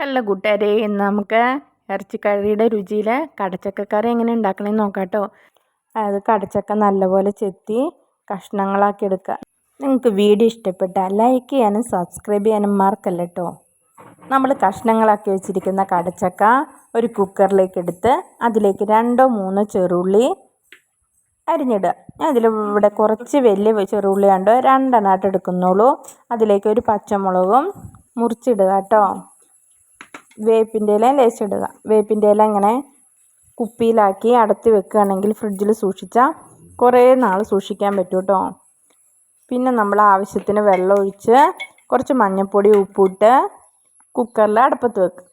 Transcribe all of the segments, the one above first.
Hello കൂട്ടുകാരെ ഇന്ന് നമുക്ക് ഇറച്ചിക്കറിയുടെ രുചിയിൽ കടച്ചക്കക്കറി എങ്ങനെ ഉണ്ടാക്കണമെന്ന് നോക്കാം കേട്ടോ അത് കടച്ചക്ക നല്ലപോലെ ചെത്തി കഷ്ണങ്ങളാക്കി എടുക്കുക നിങ്ങൾക്ക് വീഡിയോ ഇഷ്ടപ്പെട്ടാൽ ലൈക്ക് ചെയ്യാനും സബ്സ്ക്രൈബ് ചെയ്യാനും മറക്കല്ല കേട്ടോ നമ്മൾ കഷ്ണങ്ങളാക്കി വെച്ചിരിക്കുന്ന കടച്ചക്ക ഒരു കുക്കറിലേക്ക് എടുത്ത് അതിലേക്ക് രണ്ടോ മൂന്നോ ചെറുള്ളി അരിഞ്ഞിടുക. ഞാൻ ഇതിൽ ഇവിടെ കുറച്ച് വലിയ ചെറുള്ളിയാണ്ട് രണ്ടെണ്ണമായിട്ട് എടുക്കുന്നുള്ളൂ. അതിലേക്ക് ഒരു പച്ചമുളകും മുറിച്ചിടുക കേട്ടോ. വേപ്പിന്റെ ഇല ലേശിടുക. വേപ്പിന്റെ ഇല ഇങ്ങനെ കുപ്പിയിലാക്കി അടത്തി വെക്കുകയാണെങ്കിൽ ഫ്രിഡ്ജിൽ സൂക്ഷിച്ചാൽ കുറേ നാൾ സൂക്ഷിക്കാൻ പറ്റും കേട്ടോ പിന്നെ നമ്മൾ ആവശ്യത്തിന് വെള്ളം ഒഴിച്ച് കുറച്ച് മഞ്ഞൾപ്പൊടി ഉപ്പിട്ട് കുക്കറിൽ അടുപ്പത്ത് വെക്കുക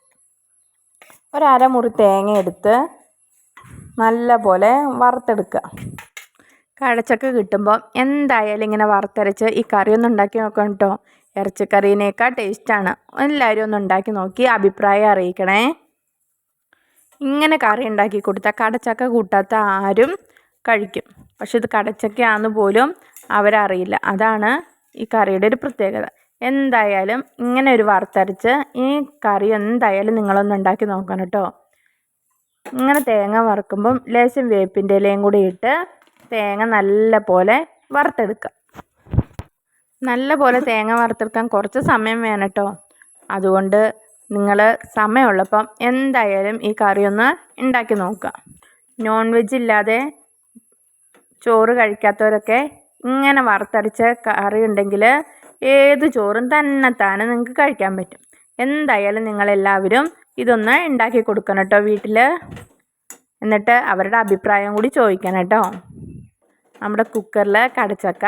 ഒരമുറി തേങ്ങ എടുത്ത് നല്ല പോലെ വറുത്തെടുക്കുക കടച്ചക്ക കിട്ടുമ്പോൾ എന്തായാലും ഇങ്ങനെ വറുത്തരച്ച് ഈ കറിയൊന്നും ഉണ്ടാക്കി നോക്കണം കേട്ടോ ഇറച്ചിക്കറീനേക്കാൾ ടേസ്റ്റാണ്. എല്ലാവരും ഒന്ന് ഉണ്ടാക്കി നോക്കി അഭിപ്രായം അറിയിക്കണേ. ഇങ്ങനെ കറി ഉണ്ടാക്കി കൊടുത്താൽ കടച്ചക്ക കൂട്ടാത്ത ആരും കഴിക്കും. പക്ഷെ ഇത് കടച്ചക്കയാണെന്ന് പോലും അവരറിയില്ല. അതാണ് ഈ കറിയുടെ ഒരു പ്രത്യേകത. എന്തായാലും ഇങ്ങനെ ഒരു വറുത്തരച്ച് ഈ കറി എന്തായാലും നിങ്ങളൊന്ന് ഉണ്ടാക്കി നോക്കണം കേട്ടോ. ഇങ്ങനെ തേങ്ങ വറുക്കുമ്പം ലേശം വേപ്പിന്റെ ഇലയും കൂടി ഇട്ട് തേങ്ങ നല്ല പോലെ വറുത്തെടുക്കുക. നല്ല പോലെ തേങ്ങ വറുത്തെടുക്കാൻ കുറച്ച് സമയം വേണം കേട്ടോ അതുകൊണ്ട് നിങ്ങൾ സമയമുള്ളപ്പം എന്തായാലും ഈ കറി ഒന്ന് ഉണ്ടാക്കി നോക്കുക. നോൺ വെജ് ഇല്ലാതെ ചോറ് കഴിക്കാത്തവരൊക്കെ ഇങ്ങനെ വറുത്തരച്ച കറി ഉണ്ടെങ്കിൽ ഏത് ചോറും തന്നെ തന്നെ നിങ്ങൾക്ക് കഴിക്കാൻ പറ്റും. എന്തായാലും നിങ്ങളെല്ലാവരും ഇതൊന്ന് ഉണ്ടാക്കി കൊടുക്കണം കേട്ടോ വീട്ടിൽ എന്നിട്ട് അവരുടെ അഭിപ്രായം കൂടി ചോദിക്കണം കേട്ടോ നമ്മുടെ കുക്കറിൽ കടച്ചക്ക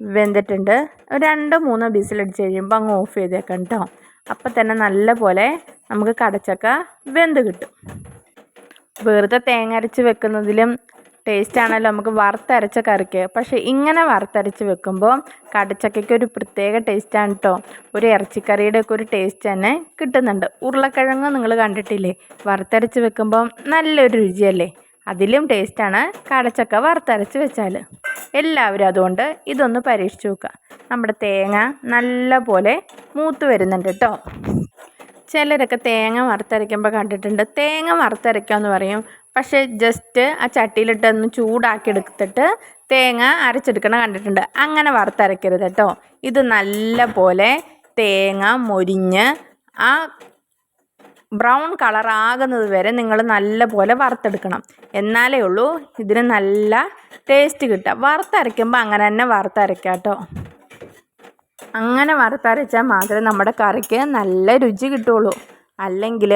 വെന്തിട്ടുണ്ട്. രണ്ടോ മൂന്നോ ബിസിലടിച്ച് കഴിയുമ്പോൾ അങ്ങ് ഓഫ് ചെയ്തേക്കാം കേട്ടോ അപ്പം തന്നെ നല്ല പോലെ നമുക്ക് കടച്ചക്ക വെന്ത് കിട്ടും. വെറുതെ തേങ്ങ അരച്ച് വെക്കുന്നതിലും ടേസ്റ്റ് ആണല്ലോ നമുക്ക് വറുത്തരച്ച കറിക്ക്. പക്ഷേ ഇങ്ങനെ വറുത്തരച്ച് വെക്കുമ്പോൾ കടച്ചക്കയ്ക്ക് ഒരു പ്രത്യേക ടേസ്റ്റാണ് കേട്ടോ ഒരു ഇറച്ചിക്കറിയുടെ ഒക്കെ ഒരു ടേസ്റ്റ് തന്നെ കിട്ടുന്നുണ്ട്. ഉരുളക്കിഴങ്ങ് നിങ്ങൾ കണ്ടിട്ടില്ലേ? വറുത്തരച്ച് വെക്കുമ്പോൾ നല്ലൊരു രുചിയല്ലേ? അതിലും ടേസ്റ്റാണ് കടച്ചക്ക വറുത്തരച്ച് വെച്ചാൽ എല്ലാവരും അതുകൊണ്ട് ഇതൊന്ന് പരീക്ഷിച്ച് നോക്കുക. നമ്മുടെ തേങ്ങ നല്ല പോലെ മൂത്ത് വരുന്നുണ്ട് കേട്ടോ ചിലരൊക്കെ തേങ്ങ വറുത്തരയ്ക്കുമ്പോൾ കണ്ടിട്ടുണ്ട്. തേങ്ങ വറുത്തരയ്ക്കുക എന്ന് പറയും. പക്ഷേ ജസ്റ്റ് ആ ചട്ടിയിലിട്ടൊന്ന് ചൂടാക്കി എടുത്തിട്ട് തേങ്ങ അരച്ചെടുക്കണ കണ്ടിട്ടുണ്ട്. അങ്ങനെ വറുത്തരയ്ക്കരുത് കേട്ടോ ഇത് നല്ല പോലെ തേങ്ങ മൊരിഞ്ഞ് ആ ബ്രൗൺ കളർ ആകുന്നത് വരെ നിങ്ങൾ നല്ലപോലെ വറുത്തെടുക്കണം. എന്നാലേ ഉള്ളൂ ഇതിന് നല്ല ടേസ്റ്റ് കിട്ടുക. വറുത്തരയ്ക്കുമ്പോൾ അങ്ങനെ തന്നെ വറുത്തരയ്ക്കാം കേട്ടോ. അങ്ങനെ വറുത്തരച്ചാൽ മാത്രമേ നമ്മുടെ കറിക്ക് നല്ല രുചി കിട്ടുള്ളൂ അല്ലെങ്കിൽ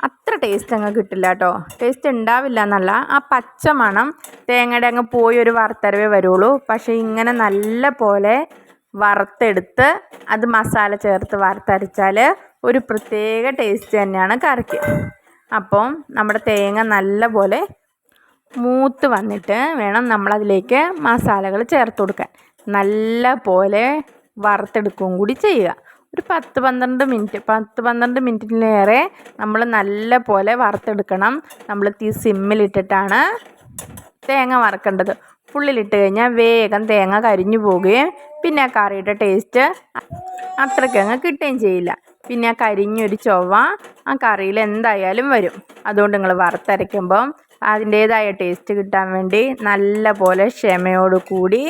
അത്ര ടേസ്റ്റ് അങ്ങ് കിട്ടില്ല കേട്ടോ. ടേസ്റ്റ് ഉണ്ടാവില്ല എന്നല്ല. ആ പച്ച മണം തേങ്ങയുടെ അങ്ങ് പോയി ഒരു വറുത്തരവേ വരുള്ളൂ. പക്ഷേ ഇങ്ങനെ നല്ല പോലെ വറുത്തെടുത്ത് അത് മസാല ചേർത്ത് വറുത്തരച്ചാൽ ഒരു പ്രത്യേക ടേസ്റ്റ് തന്നെയാണ് കറിക്ക്. അപ്പം നമ്മുടെ തേങ്ങ നല്ലപോലെ മൂത്ത് വന്നിട്ട് വേണം നമ്മളതിലേക്ക് മസാലകൾ ചേർത്ത് കൊടുക്കാൻ. നല്ല പോലെ വറുത്തെടുക്കുകയും കൂടി ചെയ്യുക. ഒരു പത്ത് പന്ത്രണ്ട് മിനിറ്റ് പത്ത് പന്ത്രണ്ട് മിനിറ്റിലേറെ നമ്മൾ നല്ല പോലെ വറുത്തെടുക്കണം. നമ്മൾ തീ സിമ്മിലിട്ടിട്ടാണ് തേങ്ങ വറക്കേണ്ടത്. ഫുള്ളിലിട്ട് കഴിഞ്ഞാൽ വേഗം തേങ്ങ കരിഞ്ഞു പോവുകയും പിന്നെ കറിയുടെ ടേസ്റ്റ് അത്രയ്ക്കങ്ങ് കിട്ടുകയും ചെയ്യില്ല. പിന്നെ ആ കരിഞ്ഞൊരു ചൊവ്വ ആ കറിയിൽ എന്തായാലും വരും. അതുകൊണ്ട് നിങ്ങൾ വറുത്തരയ്ക്കുമ്പം അതിന്റേതായ ടേസ്റ്റ് കിട്ടാൻ വേണ്ടി നല്ല പോലെ ക്ഷമയോട് കൂടി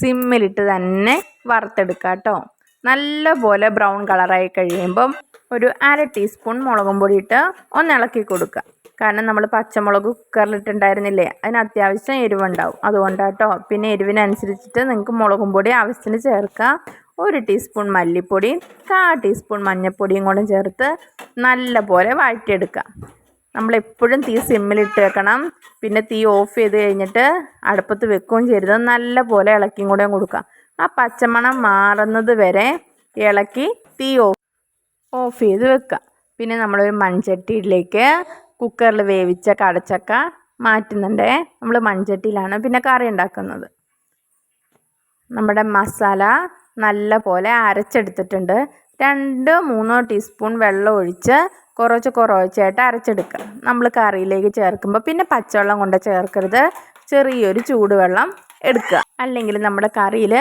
സിമ്മിലിട്ട് തന്നെ വറുത്തെടുക്കുക കേട്ടോ. നല്ല പോലെ ബ്രൗൺ കളറായി കഴിയുമ്പം ഒരു അര ടീസ്പൂൺ മുളകും പൊടി ഇട്ട് ഒന്ന് ഇളക്കി കൊടുക്കുക. കാരണം നമ്മൾ പച്ചമുളക് കുക്കറിലിട്ടുണ്ടായിരുന്നില്ലേ അതിന് അത്യാവശ്യം എരിവുണ്ടാവും. അതുകൊണ്ടാട്ടോ. പിന്നെ എരിവിനനുസരിച്ചിട്ട് നിങ്ങൾക്ക് മുളകും പൊടി ആവശ്യത്തിന് ചേർക്കാം. ഒരു ടീസ്പൂൺ മല്ലിപ്പൊടിയും കാ ടീസ്പൂൺ മഞ്ഞൾപ്പൊടിയും കൂടെ ചേർത്ത് നല്ല പോലെ വഴറ്റിയെടുക്കുക. നമ്മളെപ്പോഴും തീ സിമ്മിലിട്ട് വെക്കണം. പിന്നെ തീ ഓഫ് ചെയ്ത് കഴിഞ്ഞിട്ട് അടുപ്പത്ത് വെക്കുകയും ചെയ്യരുത്. നല്ല പോലെ ഇളക്കിയും കൂടെ കൊടുക്കുക. ആ പച്ചമണം മാറുന്നത് വരെ ഇളക്കി തീ ഓഫ് ഓഫ് ചെയ്ത് വെക്കുക. പിന്നെ നമ്മളൊരു മൺചട്ടിയിലേക്ക് കുക്കറിൽ വേവിച്ച കടച്ചക്ക മാറ്റുന്നുണ്ടേ. നമ്മൾ മൺചട്ടിയിലാണ് പിന്നെ കറി ഉണ്ടാക്കുന്നത്. നമ്മുടെ മസാല നല്ല പോലെ അരച്ചെടുത്തിട്ടുണ്ട്. രണ്ട് മൂന്നോ ടീസ്പൂൺ വെള്ളം ഒഴിച്ച് കുറച്ച് കുറച്ചായിട്ട് അരച്ചെടുക്കുക. നമ്മൾ കറിയിലേക്ക് ചേർക്കുമ്പോൾ പിന്നെ പച്ചവെള്ളം കൊണ്ട് ചേർക്കരുത്. ചെറിയൊരു ചൂടുവെള്ളം എടുക്കുക. അല്ലെങ്കിൽ നമ്മുടെ കറിയിൽ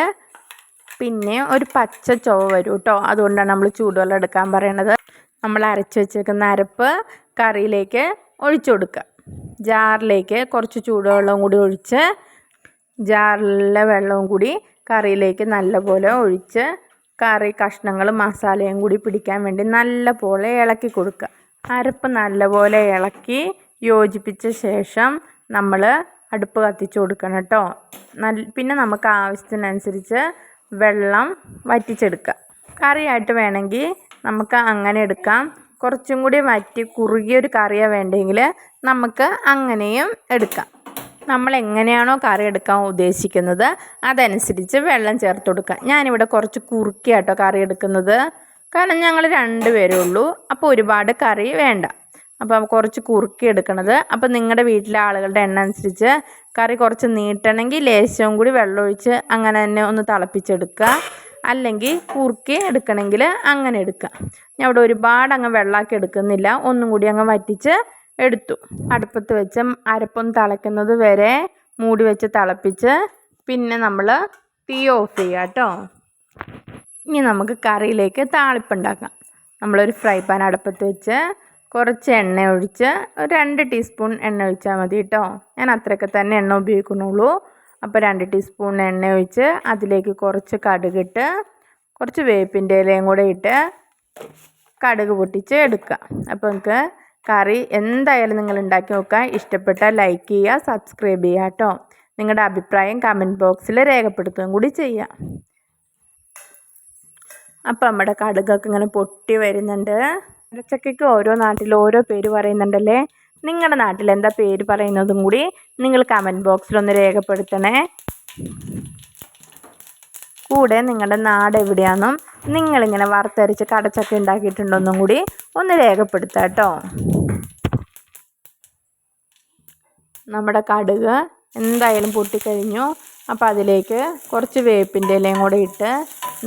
പിന്നെ ഒരു പച്ച ചുവ വരും കേട്ടോ അതുകൊണ്ടാണ് നമ്മൾ ചൂടുവെള്ളം എടുക്കാൻ പറയണത്. നമ്മൾ അരച്ച് വെച്ചിരിക്കുന്ന അരപ്പ് കറിയിലേക്ക് ഒഴിച്ചു കൊടുക്കുക. ജാറിലേക്ക് കുറച്ച് ചൂടുവെള്ളവും കൂടി ഒഴിച്ച് ജാറിലെ വെള്ളവും കൂടി കറിയിലേക്ക് നല്ലപോലെ ഒഴിച്ച് കറി കഷ്ണങ്ങളും മസാലയും കൂടി പിടിക്കാൻ വേണ്ടി നല്ലപോലെ ഇളക്കി കൊടുക്കുക. അരപ്പ് നല്ലപോലെ ഇളക്കി യോജിപ്പിച്ച ശേഷം നമ്മൾ അടുപ്പ് കത്തിച്ച് കൊടുക്കണം കേട്ടോ. നല്ല പിന്നെ നമുക്ക് ആവശ്യത്തിനനുസരിച്ച് വെള്ളം വറ്റിച്ചെടുക്കുക. കറിയായിട്ട് വേണമെങ്കിൽ നമുക്ക് അങ്ങനെ എടുക്കാം. കുറച്ചും കൂടി വറ്റി കുറുകിയൊരു കറിയാണ് വേണ്ടെങ്കിൽ നമുക്ക് അങ്ങനെയും എടുക്കാം. നമ്മൾ എങ്ങനെയാണോ കറി എടുക്കാൻ ഉദ്ദേശിക്കുന്നത് അതനുസരിച്ച് വെള്ളം ചേർത്ത് കൊടുക്കുക. ഞാനിവിടെ കുറച്ച് കുറുക്കിയാട്ടോ കറി എടുക്കുന്നത്. കാരണം ഞങ്ങൾ രണ്ട് പേരേ ഉള്ളൂ. അപ്പോൾ ഒരുപാട് കറി വേണ്ട. അപ്പോൾ കുറച്ച് കുറുക്കി എടുക്കണത്. അപ്പോൾ നിങ്ങളുടെ വീട്ടിലെ ആളുകളുടെ എണ്ണ അനുസരിച്ച് കറി കുറച്ച് നീട്ടണമെങ്കിൽ ലേശവും കൂടി വെള്ളമൊഴിച്ച് അങ്ങനെ തന്നെ ഒന്ന് തിളപ്പിച്ചെടുക്കുക. അല്ലെങ്കിൽ കുറുക്കി എടുക്കണമെങ്കിൽ അങ്ങനെ എടുക്കുക. ഞാൻ ഇവിടെ ഒരുപാട് അങ്ങ് വെള്ളമാക്കി എടുക്കുന്നില്ല. ഒന്നും കൂടി അങ്ങ് വറ്റിച്ച് എടുത്തു. അടുപ്പത്ത് വെച്ച് അരപ്പൊന്ന് തിളയ്ക്കുന്നത് വരെ മൂടി വെച്ച് തിളപ്പിച്ച് പിന്നെ നമ്മൾ തീ ഓഫ് ചെയ്യുക കേട്ടോ. ഇനി നമുക്ക് കറിയിലേക്ക് താളിപ്പുണ്ടാക്കാം നമ്മളൊരു ഫ്രൈ പാൻ അടുപ്പത്ത് വെച്ച് കുറച്ച് എണ്ണ ഒഴിച്ച് ഒരു രണ്ട് ടീസ്പൂൺ എണ്ണ ഒഴിച്ചാൽ മതി കേട്ടോ. ഞാൻ അത്രയൊക്കെ തന്നെ എണ്ണ ഉപയോഗിക്കുന്നുള്ളൂ. അപ്പോൾ രണ്ട് ടീസ്പൂൺ എണ്ണ ഒഴിച്ച് അതിലേക്ക് കുറച്ച് കടുകിട്ട് കുറച്ച് വേപ്പിന്റെ ഇലയും കൂടെ ഇട്ട് കടുക് പൊട്ടിച്ച് എടുക്കുക. അപ്പോൾ നമുക്ക് കറി എന്തായാലും നിങ്ങൾ ഉണ്ടാക്കി നോക്കുക. ഇഷ്ടപ്പെട്ടാൽ ലൈക്ക് ചെയ്യുക സബ്സ്ക്രൈബ് ചെയ്യുക കേട്ടോ നിങ്ങളുടെ അഭിപ്രായം കമന്റ് ബോക്സിൽ രേഖപ്പെടുത്തുകയും കൂടി ചെയ്യുക അപ്പം നമ്മുടെ കടുകൊക്കെ ഇങ്ങനെ പൊട്ടി വരുന്നുണ്ട്. ഇടച്ചക്കയ്ക്ക് ഓരോ നാട്ടിലും ഓരോ പേര് പറയുന്നുണ്ടല്ലേ? നിങ്ങളുടെ നാട്ടിൽ എന്താ പേര് പറയുന്നതും കൂടി നിങ്ങൾ കമന്റ് ബോക്സിലൊന്ന് രേഖപ്പെടുത്തണേ. കൂടെ നിങ്ങളുടെ നാട് എവിടെയാണെന്നും നിങ്ങളിങ്ങനെ വറുത്തരച്ച് കടച്ചൊക്കെ ഉണ്ടാക്കിയിട്ടുണ്ടോന്നും കൂടി ഒന്ന് രേഖപ്പെടുത്താം കേട്ടോ. നമ്മുടെ കടുക് എന്തായാലും പൊട്ടിക്കഴിഞ്ഞു. അപ്പോൾ അതിലേക്ക് കുറച്ച് വേപ്പിന്റെ ഇലയും കൂടെ ഇട്ട്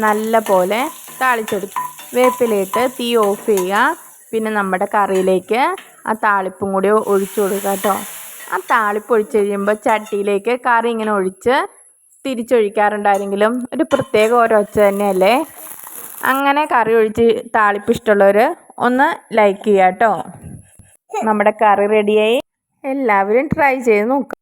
നല്ല പോലെ താളിച്ചെടുക്കും വേപ്പിലയിട്ട് തീ ഓഫ് ചെയ്യുക. പിന്നെ നമ്മുടെ കറിയിലേക്ക് ആ താളിപ്പും കൂടി ഒഴിച്ചു കൊടുക്കുക കേട്ടോ. ആ താളിപ്പ് ഒഴിച്ച് കഴിയുമ്പോൾ ചട്ടിയിലേക്ക് കറി ഇങ്ങനെ ഒഴിച്ച് തിരിച്ചൊഴിക്കാറുണ്ടായിരുന്നെങ്കിലും ഒരു പ്രത്യേക ഒരൊച്ച തന്നെയല്ലേ? അങ്ങനെ കറി ഒഴിച്ച് താളിപ്പ് ഇഷ്ടമുള്ളവർ ഒന്ന് ലൈക്ക് ചെയ്യാട്ടോ. കേട്ടോ നമ്മുടെ കറി റെഡിയായി എല്ലാവരും ട്രൈ ചെയ്ത് നോക്കുക